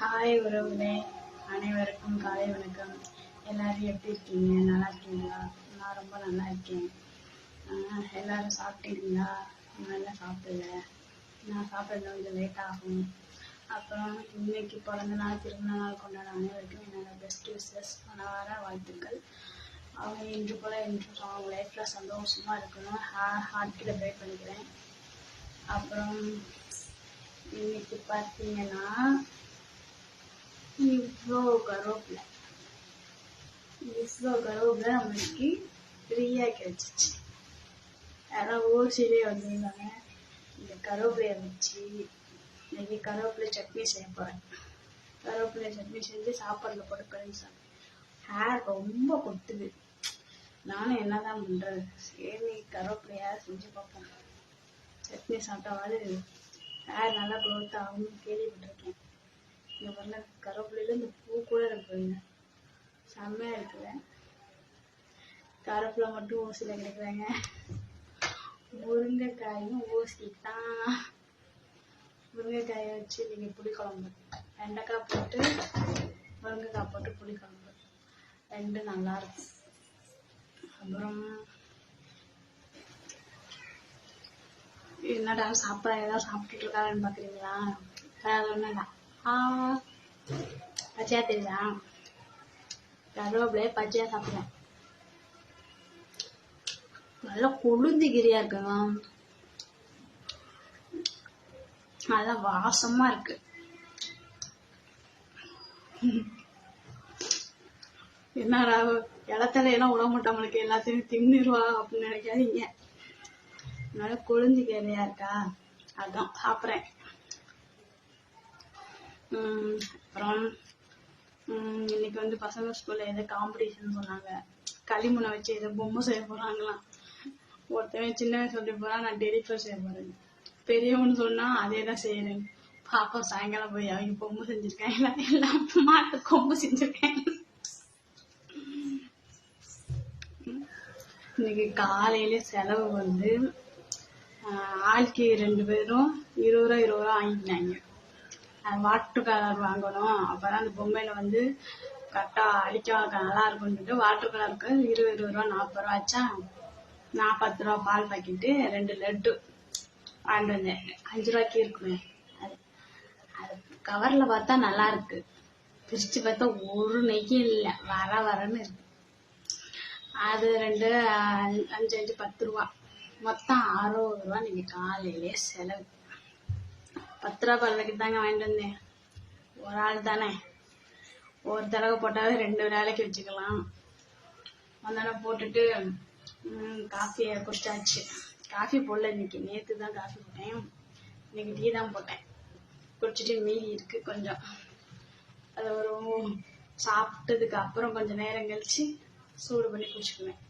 Hi உறவுகளே அனைவருக்கும் காலை வணக்கம். எல்லாரும் எப்படி இருக்கீங்க? நல்லா இருக்கீங்களா? நான் ரொம்ப நல்லா இருக்கேன். எல்லாரும் சாப்பிட்டீங்களா? நான் சாப்பிடல. நான் சாப்பிட்றது கொஞ்சம் லேட் ஆகும். அப்புறம் இன்னைக்கு பிறந்த நாள் திருமண நாள் கொண்டாட அனைவருக்கும் என்னோட பெஸ்ட் விஷஸ் மனவார வாழ்த்துக்கள். அவங்க இன்று போல இன்று அவங்க லைஃப்பில் சந்தோஷமாக இருக்கணும். ஹா ப்ரே பண்ணிக்கிறேன். அப்புறம் இன்னைக்கு பார்த்தீங்கன்னா இவ்வளோ கருவேப்பிலை இவ்வளோ கருவேப்பிலை நம்மளுக்கு ஃப்ரீயாக கிடைச்சிச்சு யாராவது ஓசிலே வந்திருந்தாங்க இந்த கருவேப்பிலையை வச்சு இன்னைக்கு கருவேப்பிலை சட்னி செய்ய போகிறேன் கருவேப்பிலை சட்னி செஞ்சு சாப்பாடில் போட்டு கழிஞ்சு சாப்பிட்டேன் ஹேர் ரொம்ப கொட்டுது நானும் என்ன தான் பண்ணுறது சரி கருவேப்பிலையா செஞ்சு பார்ப்போம் சட்னி சாப்பிட்டாவது ஹேர் நல்லா க்ரோத் ஆகும்னு கேள்விப்பட்டிருக்கேன் இந்த பண்ண கருவேப்பிலையில இந்த பூ கூட இருக்குதுங்க செம்மையாக இருக்குல்ல கருவேப்பிலை மட்டும் ஓசியில் கிடைக்கிறாங்க முருங்கைக்காயும் ஊசி தான் முருங்கைக்காயை வச்சு நீங்கள் புளிக்குழம்பு. வெண்டைக்காய் போட்டு முருங்கைக்காய் போட்டு புளிக்குழம்பு. ரெண்டும் நல்லா இருக்கும் அப்புறம் என்னடா சாப்பிட ஏதாவது சாப்பிட்டுட்டு இருக்காருன்னு பார்க்குறீங்களா வேற ஒன்றும் இல்லை ஆ பச்சையா தெரியுதா? கருவேப்பிலையே பச்சையா சாப்பிடுவேன். நல்லா கொழுந்து கிரியா இருக்குங்க நல்லா வாசமா இருக்கு. என்னடா இடத்துல எல்லாம் விட மாட்டவங்களுக்கு எல்லாத்தையும் தின்னுருவா அப்படின்னு நினைக்காதீங்க. நல்லா கொழுந்து கீரையா இருக்கா? அதான் சாப்பிட்றேன். அப்புறம் இன்னைக்கு வந்து பசங்க ஸ்கூல்ல ஏதோ காம்படிஷன் சொன்னாங்க. களிமண்ணை வச்சு ஏதோ பொம்மை செய்ய போறாங்களாம். ஒருத்தவன் சின்னவன் சொல்லி போறான் நான் டெலிஃபர் செய்ய போறேன் பெரியவன் சொன்னா அதே தான் செய்யறேன். பாப்பா சாயங்காலம் போய் அவங்க பொம்மை செஞ்சிருக்காங்க. எல்லாம் மாட்டு கொம்பு செஞ்சிருக்கேன். இன்னைக்கு காலையில செலவு வந்து ஆளுக்கு ரெண்டு பேரும் இருபது ரூபா இருபது ரூபா வாங்கிக்கினாங்க. வாட்டர் கலர் வாங்கணும். அப்பதான் அந்த பொம்மையில வந்து கரெக்டா அடிக்க நல்லா இருக்கும்னு வாட்டர் கலருக்கு இருபது இருபது ரூபா நாற்பது ரூபா ஆச்சா நாற்பத்து ரூபா பால் பாக்கெட்டு ரெண்டு லட்டு வாங்கிட்டு வந்தேன். அஞ்சு ரூபாய்க்கு இருக்குமே. அது அது கவர்ல பார்த்தா நல்லா இருக்கு. பிரிச்சு பார்த்தா ஒரு நெய்யும் இல்லை. வர வரன்னு இருக்கு. அது ரெண்டு அஞ்சு அஞ்சு அஞ்சு பத்து ரூபா. மொத்தம் அறுபது ரூபா நீங்க காலையிலே செலவு. பத்து ரூபா பாக்கெட் தாங்க வாங்கிட்டு வந்தேன். ஒரு ஆள் தானே. ஒரு தடவை போட்டாவே ரெண்டு வேலைக்கு வச்சுக்கலாம். அதனால போட்டுட்டு காஃபியை குடிச்சாச்சு. காஃபி போடல இன்னைக்கு. நேற்று தான் காஃபி போட்டேன். இன்னைக்கு டீ தான் போட்டேன். குடிச்சிட்டு மீதி இருக்குது கொஞ்சம். அது ஒரு சாப்பிட்டதுக்கு அப்புறம் கொஞ்சம் நேரம் கழிச்சு சூடு பண்ணி குடிச்சுக்குவேன்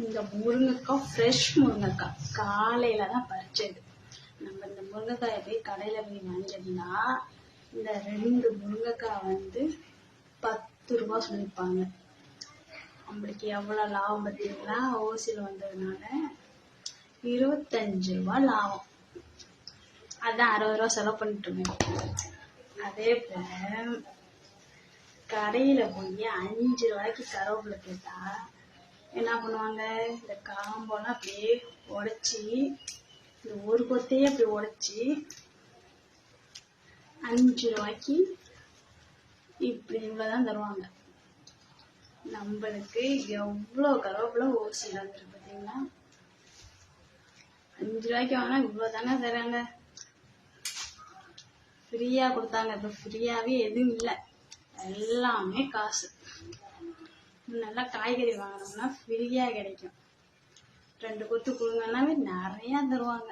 இந்த முருங்கைக்காய் ஃப்ரெஷ் முருங்கைக்காய். காலையில தான் பறிச்சது. நம்ம இந்த முருங்கைக்காயை போய் கடையில போய் வாங்கியிருந்தா இந்த ரெண்டு முருங்கைக்காய் வந்து பத்து ரூபா சொல்லியிருப்பாங்க நம்மளுக்கு எவ்வளவு லாபம் பார்த்தீங்களா? ஓசியில் வந்ததுனால இருபத்தஞ்சு ரூபா லாபம். அதான் அறுபது ரூபா செலவு பண்ணிட்டு அதே போல கடையில போய் அஞ்சு ரூபாய்க்கு கருவேப்பிலை கேட்டா என்ன பண்ணுவாங்க? இந்த காம்பெல்லாம் அப்படியே உடைச்சி இந்த ஒரு கொத்தையே அப்படி உடைச்சி அஞ்சு ரூபாய்க்கு இப்படி இவ்வளோதான் தருவாங்க. நம்மளுக்கு எவ்வளோ கருவேப்பிலை ஓசி வந்துருக்கு பார்த்தீங்களா அஞ்சு ரூபாய்க்கு வாங்கினா இவ்வளோ தானே தராங்க? ஃப்ரீயாக கொடுத்தாங்க. இப்போ ஃப்ரீயாகவே எதுவும் இல்லை. எல்லாமே காசு. நல்லா காய்கறி வாங்கினோம்னா ஃப்ரீயாக கிடைக்கும். ரெண்டு கொத்து கொடுங்கன்னாவே நிறையா தருவாங்க.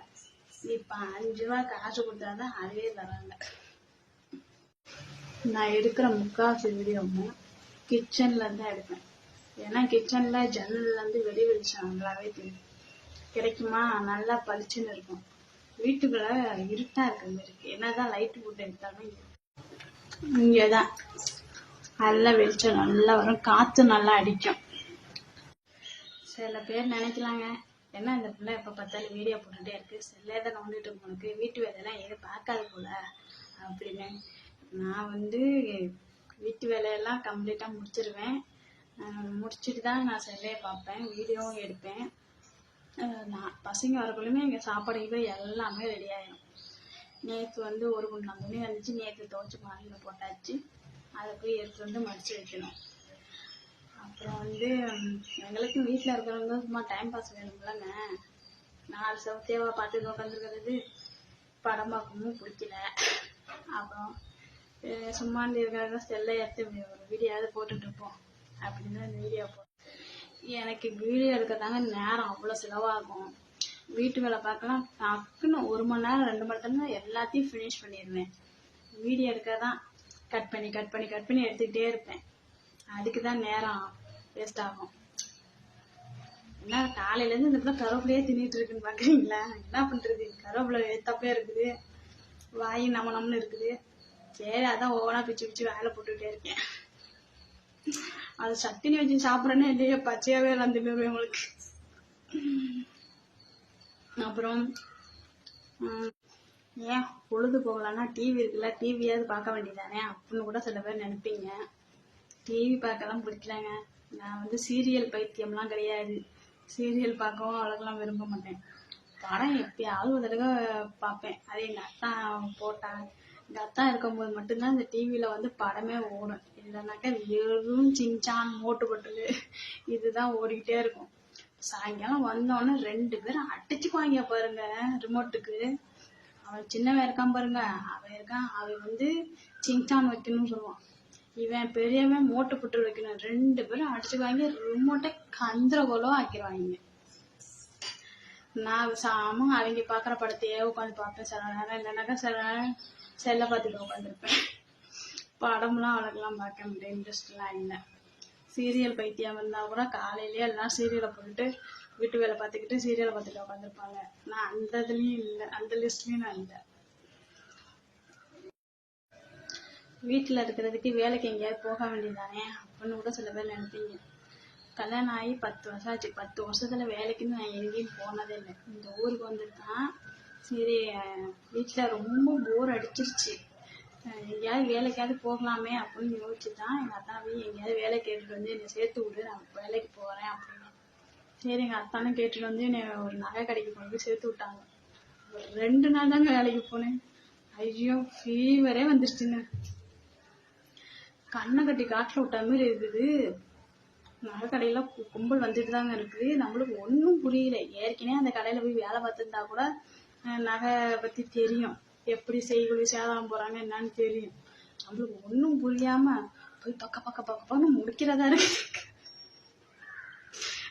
இப்போ அஞ்சு ரூபா காசு கொடுத்தாதான் அதுவே தராங்க. நான் எடுக்கிற முக்காவாசி வீடியோவும் கிச்சன்ல இருந்து தான் எடுப்பேன். ஏன்னா கிச்சன்ல ஜன்னல்ல இருந்து வெளி வெளிச்சம் நல்லாவே தெரியும். கிடைக்குமா? நல்லா பளிச்சுன்னு இருக்கும். வீட்டுக்குள்ள இருட்டா இருக்கிற மாதிரி இருக்கு. என்னதான் லைட் போட்டு எடுத்தாலும் இங்கதான். நல்லா வெளிச்சம் நல்லா வரும். காத்து நல்லா அடிக்கும். சில பேர் நினைக்கலாங்க என்ன இந்த பிள்ளை எப்போ பார்த்தாலும் வீடியோ போட்டுகிட்டே இருக்கு. செல்லே தான் நோண்டிட்டு இருக்கு உனக்கு. வீட்டு வேலையெல்லாம் எதுவும் பார்க்காது போல. அப்படின்னு. நான் வந்து வீட்டு வேலையெல்லாம் கம்ப்ளீட்டாக முடிச்சிருவேன். முடிச்சுட்டு தான் நான் செல்லையை பார்ப்பேன். வீடியோவும் எடுப்பேன். நான் பசங்க வரக்குள்ளுமே எங்கள் சாப்பாடு இது எல்லாமே ரெடி ஆயிடும் நேற்று வந்து ஒரு குண்டான் துணி வந்துச்சு நேற்று துவைச்சி மாலையில் போட்டாச்சு. அதை போய் எடுத்து வந்து மடித்து வைக்கணும். அப்புறம் வந்து எங்களுக்கும் எங்களுக்கு வீட்டில் இருக்கிறவங்க சும்மா டைம் பாஸ் வேணும்லங்க. நாலு சவுத்தியாவா பார்த்து உட்காந்துருக்கிறது படம் பார்க்கவும் பிடிக்கல. அப்புறம் சும்மா இருக்கிறத செல்லை எடுத்து ஒரு வீடியோவாவது போட்டுட்டு இருப்போம். அப்படின்னு அந்த வீடியோ போ எனக்கு வீடியோ எடுக்கிறதாங்க நேரம் அவ்வளோ செலவாகும் வீட்டு வேலை பார்க்கலாம். டக்குன்னு ஒரு மணி நேரம் ரெண்டு மணி நேரம் எல்லாத்தையும் ஃபினிஷ் பண்ணிடுவேன். வீடியோ எடுக்க தான் கட் பண்ணி கட் பண்ணி கட் பண்ணி எடுத்துக்கிட்டே இருப்பேன். அதுக்கு தான் நேரம் வேஸ்ட் ஆகும். என்ன காலையிலேருந்து இந்த பிள்ளை கருவேப்பிலையே தின்னுட்டு இருக்குன்னு பார்க்குறீங்களா என்ன பண்ணுறது கருவேப்பிலை ஏத்தப்பே இருக்குது. வாய் நம்ம நம்மனு இருக்குது. சரி அதான் ஓவனாக பிச்சு பிச்சு வேலை போட்டுக்கிட்டே இருக்கேன். அது சட்டினி வச்சு சாப்பிட்றேன்னு இல்லையே பச்சையாகவே வந்துடுவேன் உங்களுக்கு. அப்புறம் ஏன் பொழுது போகலன்னா டிவி இருக்குல்ல டிவியாவது பார்க்க வேண்டியதானே அப்படின்னு கூட சில பேர் நினைப்பீங்க. டிவி பார்க்கலாம் பிடிக்கலங்க. நான் வந்து சீரியல் பைத்தியம்லாம் கிடையாது. சீரியல் பார்க்கவும் அவ்வளோக்கெல்லாம் விரும்ப மாட்டேன். படம் எப்பயாவது ஒரு தடவை பார்ப்பேன். அது எங்கள் அத்தா போட்டாங்க எங்கள் அத்தா இருக்கும்போது மட்டும்தான் இந்த டிவியில் வந்து படமே ஓடும். இல்லைனாக்கா வெறும் சிஞ்சான் மோட்டு பட்டுலு இதுதான் ஓடிக்கிட்டே இருக்கும். சாயங்காலம் வந்தோடனே ரெண்டு பேரும் அடிச்சுக்குவாங்க பாருங்க ரிமோட்டுக்கு அவன் சின்னவன் இருக்கான் பாருங்க. அவன் இருக்கான். அவன் வந்து சிங்டான் வைக்கணும்னு சொல்லுவான். இவன் பெரியவன் மோட்டு புட்டு வைக்கணும். ரெண்டு பேரும் அடிச்சுக்குவாங்க. ரிமோட்டை கந்திரகோலம் ஆக்கிடுவாங்க. நான் சாம அவங்க பார்க்குற படத்தையே உட்காந்து பார்ப்பேன். சில நேரம் இல்லைனாக்கா சில நேரம் செல்லை பார்த்துட்டு உட்காந்துருப்பேன். படம்லாம் அவ்வளோக்கெல்லாம் பார்க்க முடியும் இன்ட்ரெஸ்ட்லாம் இல்லை. சீரியல் பைத்தியம் இருந்தால் கூட காலையிலேயே எல்லாம் சீரியலை போட்டுட்டு வீட்டு வேலை பார்த்துக்கிட்டு சீரியலை பார்த்துட்டு உட்காந்துருப்பாங்க நான் அந்த இதுலேயும் இல்லை. அந்த லிஸ்ட்லேயும் நான் இல்லை. வீட்டில் இருக்கிறதுக்கு வேலைக்கு எங்கேயாவது போக வேண்டியதானே அப்படின்னு கூட சில பேர் நினைப்பீங்க. கல்யாணம் ஆகி பத்து வருஷம் ஆச்சு. பத்து வருஷத்துல வேலைக்குன்னு நான் எங்கேயும் போனதே இல்லை. இந்த ஊருக்கு வந்திருக்கான் சரி வீட்டில் ரொம்ப போர் அடிச்சிருச்சு. எங்கேயாவது வேலைக்காவது போகலாமே அப்படின்னு யோசிச்சு தான் எங்கள் அத்தாவையும் எங்கேயாவது வேலை கேட்டுட்டு வந்து என்னை சேர்த்து விடு. நான் வேலைக்கு போகிறேன் அப்படின்னு சரி எங்கள் அத்தானே கேட்டுட்டு வந்து என்னை ஒரு நகை கடைக்கு கொண்டு போய் சேர்த்து விட்டாங்க. ஒரு ரெண்டு நாள் தாங்க வேலைக்கு போனேன். ஐயோ ஃபீவரே வந்துருச்சுங்க. கண்ணை கட்டி காட்டில் விட்ட மாதிரி இருக்குது. நகை கடையில கும்பல் வந்துட்டு தாங்க இருக்குது. நம்மளுக்கு ஒன்றும் புரியல. ஏற்கனவே அந்த கடையில் போய் வேலை பார்த்துருந்தா கூட நகை பற்றி தெரியும். எப்படி செய்கூலி சேதாரம் போகிறாங்க என்னன்னு தெரியும். நம்மளுக்கு ஒன்றும் புரியாமல் போய் பக்க பக்க பக்கம் முடிக்கிறதா இருக்கு.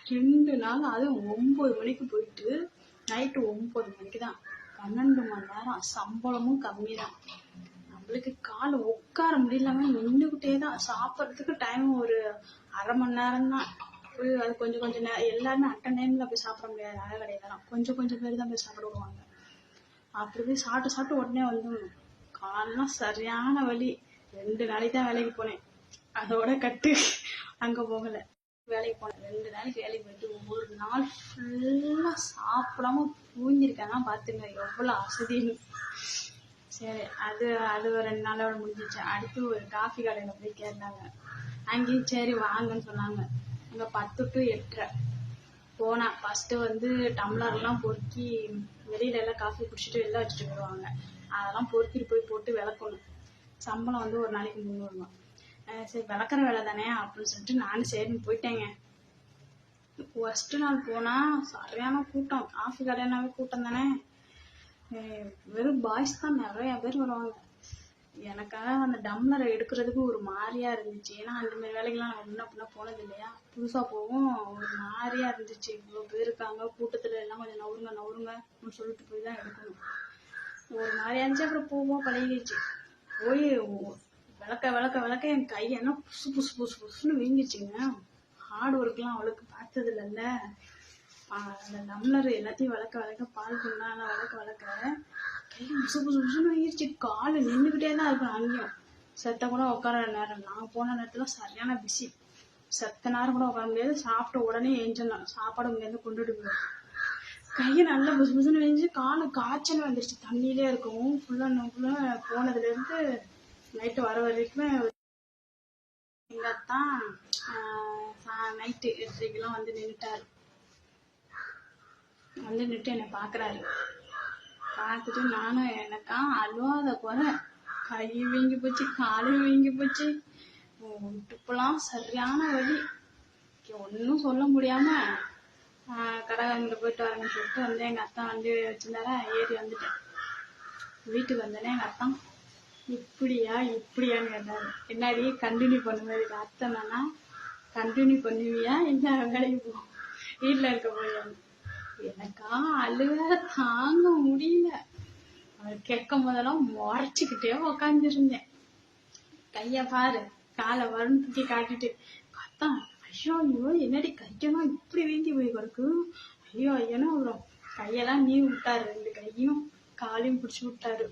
ரெண்டு நாள் அதுவும் ஒம்பது மணிக்கு போயிட்டு நைட்டு ஒம்பது மணிக்கு தான் பன்னெண்டு மணி நேரம் சம்பளமும் கம்மி தான் நம்மளுக்கு கால் உட்கார முடியலாம நின்றுக்கிட்டே தான் சாப்பிட்றதுக்கு டைம் ஒரு அரை மணி நேரம் தான் போய் அது கொஞ்சம் கொஞ்சம் நேரம் எல்லாருமே அட்டன் டைமில் போய் சாப்பிட முடியாது. அழகு கிடையாது கொஞ்சம் கொஞ்சம் பேர் தான் போய் சாப்பிட விடுவாங்க அப்படி போய் சாப்பிட்டு சாப்பிட்டு உடனே வந்துடணும். காலெல்லாம் சரியான வலி. ரெண்டு நாளைக்கு தான் வேலைக்கு போனேன். அதோட கட்டு அங்கே போகலை. வேலைக்கு போனேன். ரெண்டு நாளைக்கு வேலைக்கு போயிட்டு ஒரு நாள் ஃபுல்லாக சாப்பிடாம பூஞ்சிருக்காங்க பார்த்துங்க எவ்வளோ அசதின்னு சரி அது அது ஒரு ரெண்டு நாளோட முடிஞ்சிச்சு. அடுத்து ஒரு காஃபி கடையில் போய் கேட்டாங்க. அங்கேயும் சரி வாங்கன்னு சொன்னாங்க. அங்கே பத்து டு எட்டரை. போனேன் ஃபஸ்ட்டு வந்து டம்ளர்லாம் பொறுக்கி வெளியில எல்லாம் காஃபி குடிச்சிட்டு வெளில வச்சுட்டு வருவாங்க அதெல்லாம் பொறுக்கிட்டு போய் போட்டு விளக்கணும். சம்பளம் வந்து ஒரு நாளைக்கு முந்நூறுபா சரி விளக்குற வேலை தானே அப்படின்னு சொல்லிட்டு நானும் சரின்னு போயிட்டேங்க. ஃபஸ்ட்டு நாள் போனால் சரியான கூட்டம். காஃபி கடைனாவே கூட்டம் தானே. வெறும் பாய்ஸ் தான் நிறைய பேர் வருவாங்க. எனக்காக அந்த டம்ளரை எடுக்கிறதுக்கு ஒரு மாதிரியா இருந்துச்சு. ஏன்னா அந்த மாதிரி வேலைக்கெல்லாம் நான் முன்ன அப்படின்னா போனது இல்லையா? புதுசாக போகும் ஒரு மாதிரியா இருந்துச்சு. இவ்வளோ பேர் இருக்காங்க கூட்டத்தில் எல்லாம் கொஞ்சம் நவருங்க நவருங்க அப்படின்னு சொல்லிட்டு போய் தான் எடுக்கணும். ஒரு மாதிரியா இருந்துச்சு அப்புறம் போவோம் பழகிடுச்சு. போய் விளக்க விளக்க விளக்க. என் கையெல்லாம் புசு புசு புசு புசுன்னு வீங்கிச்சுங்க ஹார்ட் ஒர்க்லாம் அவளுக்கு பார்த்தது இல்லைல்ல அந்த டம்ளர் எல்லாத்தையும் வளர்க்க வளர்க்க பால் குண்டான வளர்க்க வளர்க்க கை முசு புசு புசுன்னு வீங்கிருச்சு கால் நின்றுக்கிட்டே தான் இருக்கும் அங்கேயும். செத்த கூட உட்கார நேரம். நான் போன நேரத்தில் சரியான பிஸி செத்த நேரம் கூட உட்கார முடியாது. சாப்பிட்ட உடனே ஏஞ்சிடலாம் சாப்பாடு இங்கேருந்து கொண்டுட்டு போயிடும் கையை நல்லா புசு புசுன்னு வெஞ்சு காலு காய்ச்சல் வந்துருச்சு தண்ணியிலே இருக்கும். ஃபுல்லாக ஃபுல்லாக போனதுலேருந்து நைட்டு வர வரைக்கும் எங்கள் அத்தான் நைட்டு எட்டரைக்கெல்லாம் வந்து நின்றுட்டார் வந்து நின்று என்னை பார்க்குறாரு பார்த்துட்டு நானும் எனக்கா அழுவாத குறை கை வீங்கி போச்சு காலு வீங்கி போச்சு. இடுப்புலாம் சரியான வழி ஒன்றும் சொல்ல முடியாம கடைக்காரங்கிட்ட போயிட்டு வரேன்னு சொல்லிட்டு வந்து எங்கள் அத்தான் வந்து வச்சிருந்தாரா ஏறி வந்துட்டேன். வீட்டுக்கு வந்தோடனே எங்கள் அத்தான் இப்படியா இப்படியான்னு கேட்டாரு என்னடி கண்டினியூ பண்ணுவேன் இது அத்தை கண்டினியூ பண்ணுவியா? என்ன வேலைக்கு போ? வீட்டில் இருக்க போயான்னு எனக்கா அழுக தாங்க முடியல. அவர் கேட்கும் போதெல்லாம் முறைச்சிக்கிட்டே உக்காந்துருந்தேன். கைய பாரு காலை வரும்னு தூக்கி காட்டிட்டு பார்த்தா ஐயோ ஐயோ என்னடி கையெல்லாம் இப்படி வீங்கி போய் கிடக்கு? ஐயோ ஐயனோ அப்புறம் கையெல்லாம் நீ விட்டாரு ரெண்டு கையும் காலையும் பிடிச்சி விட்டாரு.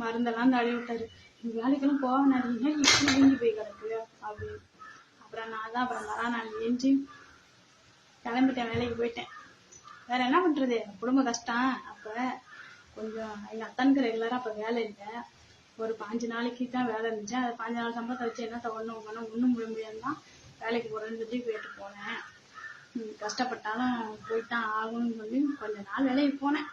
மருந்தெல்லாம் தடவி விட்டாரு. இந்த வேலைக்கெல்லாம் போக என்னடி இப்படி வீங்கி போய் கிடக்கு? அப்படின்னு அப்புறம் நான் தான் அப்புறம் மறா நான் ஏஞ்சி கிளம்பிட்டேன் வேலைக்கு போயிட்டேன். வேற என்ன பண்றது? குடும்ப கஷ்டம். அப்ப கொஞ்சம் எங்க அத்தானுக்கு ரெகுலரா அப்ப வேலை இல்லை. ஒரு பாஞ்சு நாளைக்கு தான் வேலை இருந்துச்சு. அதை பாஞ்சு நாள் சம்பளத்தை வச்சு என்ன ஒன்றும் பண்ண ஒன்றும் முடிய முடியாதுதான் வேலைக்கு போறேன்னு சொல்லி போயிட்டு போனேன். கஷ்டப்பட்டாலும் கஷ்டப்பட்டாலும் போய்தான் ஆகணும்னு சொல்லி கொஞ்ச நாள் வேலைக்கு போனேன்.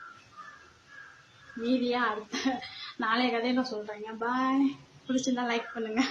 மீதியா அடுத்த நாளைய கதையில சொல்றேங்க பாய் பிடிச்சிருந்தா லைக் பண்ணுங்க.